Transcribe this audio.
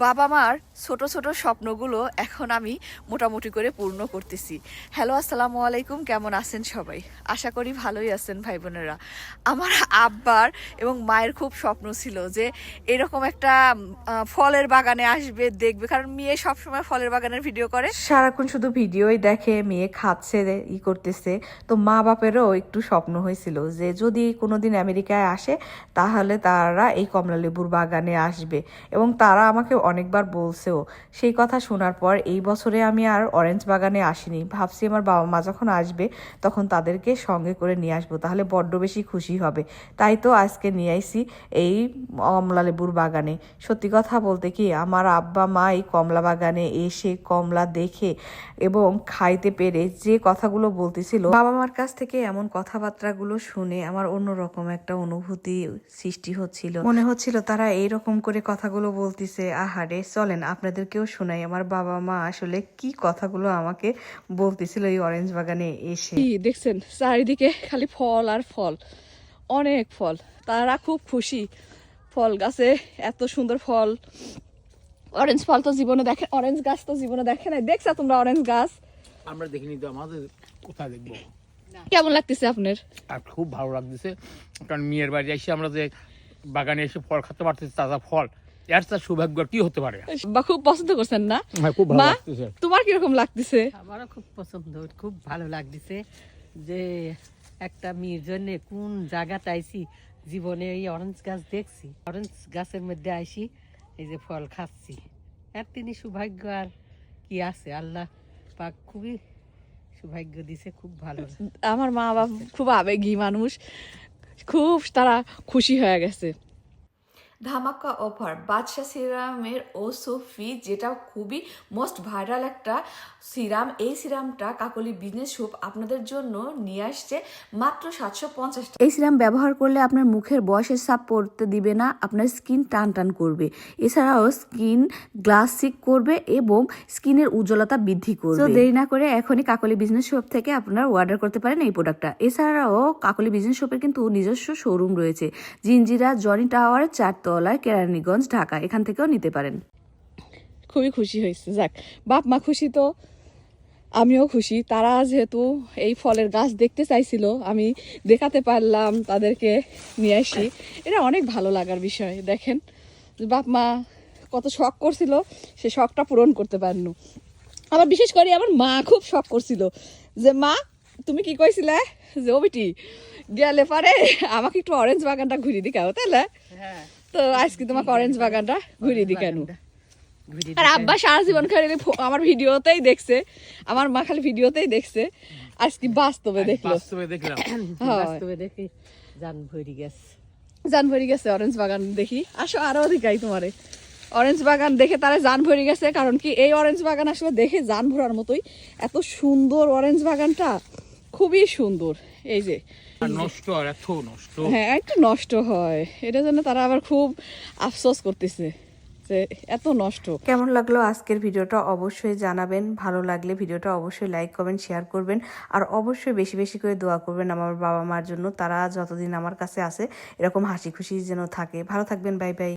বাবা মার ছোট ছোট স্বপ্নগুলো এখন আমি মোটামুটি করে পূর্ণ করতেছি। হ্যালো, আসসালামু আলাইকুম, কেমন আছেন সবাই? আশা করি ভালোই আছেন ভাই বোনেরা আমার আব্বার এবং মায়ের খুব স্বপ্ন ছিল যে এরকম একটা ফলের বাগানে আসবে, দেখবে। কারণ মেয়ে সবসময় ফলের বাগানের ভিডিও করে। সারাক্ষণ শুধু ভিডিওই দেখে, মেয়ে খাচ্ছে, ই করতেছে। তো মা বাপেরও একটু স্বপ্ন হয়েছিল যে যদি কোনোদিন আমেরিকায় আসে, তাহলে তারা এই কমলা লেবুর বাগানে আসবে। এবং তারা আমাকে অনেকবার বলছেও। সেই কথা শোনার পর এই বছরে আমি আর অরেঞ্জ বাগানে আসিনি। ভাবছি আমার বাবা মা যখন আসবে, তখন তাদেরকে সঙ্গে করে নিয়ে আসব। তাহলে বড্ড বেশি খুশি হবে। তাই তো আজকে নিয়ে আইসি এই কমলা লেবুর বাগানে। সত্যি কথা বলতে কি, আমার আব্বা মা এই কমলা বাগানে এসে কমলা দেখে এবং খাইতে পেরে যে কথাগুলো বলতেছিল, বাবা মার কাছ থেকে এমন কথাবার্তাগুলো শুনে আমার অন্যরকম একটা অনুভূতি সৃষ্টি হচ্ছিল। মনে হচ্ছিল তারা এইরকম করে কথাগুলো বলতিছে। আহারে চলেন আপনাদেরকেও শোনাই। আমার বাবা মা আসলে কি কথাগুলো আমাকে বলতেছিল এই অরেঞ্জ বাগানে এসে। দেখছেন? চারিদিকে খালি ফল আর ফল। অনেক ফল। তারা খুব খুশি। ফল গাছে এত সুন্দর ফল। অরেঞ্জ ফল তো জীবনে দেখে অরেঞ্জ গাছ তো জীবনে দেখে নাই। দেখছ তোমরা অরেঞ্জ গাছ? আমরা দেখিনি তো আমাদের কোথায় দেখব? কেমন লাগতেছে আপনার? আর খুব ভালো লাগতেছে। কারণ মেয়ের বাড়ি এসে আমরা যে বাগানে এসে ফল খেতে পারতেছি তাজা ফল। এর তার সৌভাগ্য কি হতে পারে? বা খুব পছন্দ করছেন না? হ্যাঁ খুব ভালো লাগতেছে। তোমার কীরকম লাগতেছে? আমারও খুব পছন্দ খুব ভালো লাগতেছে যে একটা মেয়ের জন্য কোন জায়গাতে আইছি জীবনে এই অরেঞ্জ গাছ দেখছি অরেঞ্জ গাছের মধ্যে আইসি এই যে ফল খাচ্ছি। আর তিনি সৌভাগ্য আর কি আছে? আল্লাহ পাক খুবই সৌভাগ্য দিছে খুব ভালো। আমার মা বাবা খুব আবেগী মানুষ খুব তারা খুশি হয়ে গেছে। ধামাকা অফার বাদশা সিরামের ও সোফি যেটা খুবই মোস্ট ভাইরাল একটা সিরাম। এই সিরামটা কাকলি বিজনেস শপ আপনাদের জন্য নিয়ে আসছে মাত্র সাতশো পঞ্চাশ এই সিরাম ব্যবহার করলে আপনার মুখের বয়সের ছাপ পড়তে দিবে না আপনার স্কিন টান টান করবে। এছাড়াও স্কিন গ্লাসিক করবে এবং স্কিনের উজ্জ্বলতা বৃদ্ধি করবে। তো দেরি না করে এখনই কাকলি বিজনেস শপ থেকে আপনারা অর্ডার করতে পারেন এই প্রোডাক্টটা এছাড়াও কাকলি বিজনেস শপের কিন্তু নিজস্ব শোরুম রয়েছে। জিঞ্জিরা জনি টাওয়ার চারতলায় কেরানীগঞ্জ ঢাকা। এখান থেকেও নিতে পারেন। খুবই খুশি হয়েছে। যাক বাপ মা খুশি তো আমিও খুশি। তারা যেহেতু এই ফলের গাছ দেখতে চাইছিল আমি দেখাতে পারলাম তাদেরকে নিয়ে আসি। এটা অনেক ভালো লাগার বিষয় দেখেন। যে বাপ মা কত শখ করছিল সে শখটা পূরণ করতে পারল আবার বিশেষ করে আমার মা খুব শখ করছিল যে মা তুমি কি কইছিলে যে ও বেটি গেলে পারে আমাকে একটু অরেঞ্জ বাগানটা ঘুরিয়ে দিকাও তাহলে হ্যাঁ। তো আজকে তোমাকে অরেঞ্জ বাগানটা ঘুরিয়ে দি কেন? আর আব্বা সারা জীবন খালি আমার ভিডিওতেই দেখছে। আমার মা খালি ভিডিওতেই দেখছে। আজকে বাস্তবে দেখল। বাস্তবে দেখলাম। বাস্তবে দেখি জান ভরি গেছে। জান ভরি গেছে অরেঞ্জ বাগান দেখি। আসো আরও দেখাই তোমারে। অরেঞ্জ বাগান দেখে তারা জান ভরে গেছে কারণ কি এই অরেঞ্জ বাগান আসলে দেখে জান ভরার মতোই। এত সুন্দর অরেঞ্জ বাগানটা। খুবই সুন্দর এই যে। নষ্ট আর এত নষ্ট। হ্যাঁ একটু নষ্ট হয়। এটার জন্য তারা আবার খুব আফসোস করতেছে যে এত নষ্ট। কেমন লাগল আজকের ভিডিওটা অবশ্যই জানাবেন। ভালো লাগলে ভিডিওটা অবশ্যই লাইক করবেন শেয়ার করবেন। আর অবশ্যই বেশি বেশি করে দোয়া করবেন আমার বাবা মার জন্য। তারা যতদিন আমার কাছে আসে এরকম হাসি খুশি যেন থাকে। ভালো থাকবেন বাই বাই।